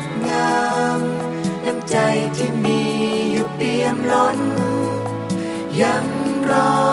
ดงาม น้ำใจที่มีอยู่เปี่ยมล้น ยังรอ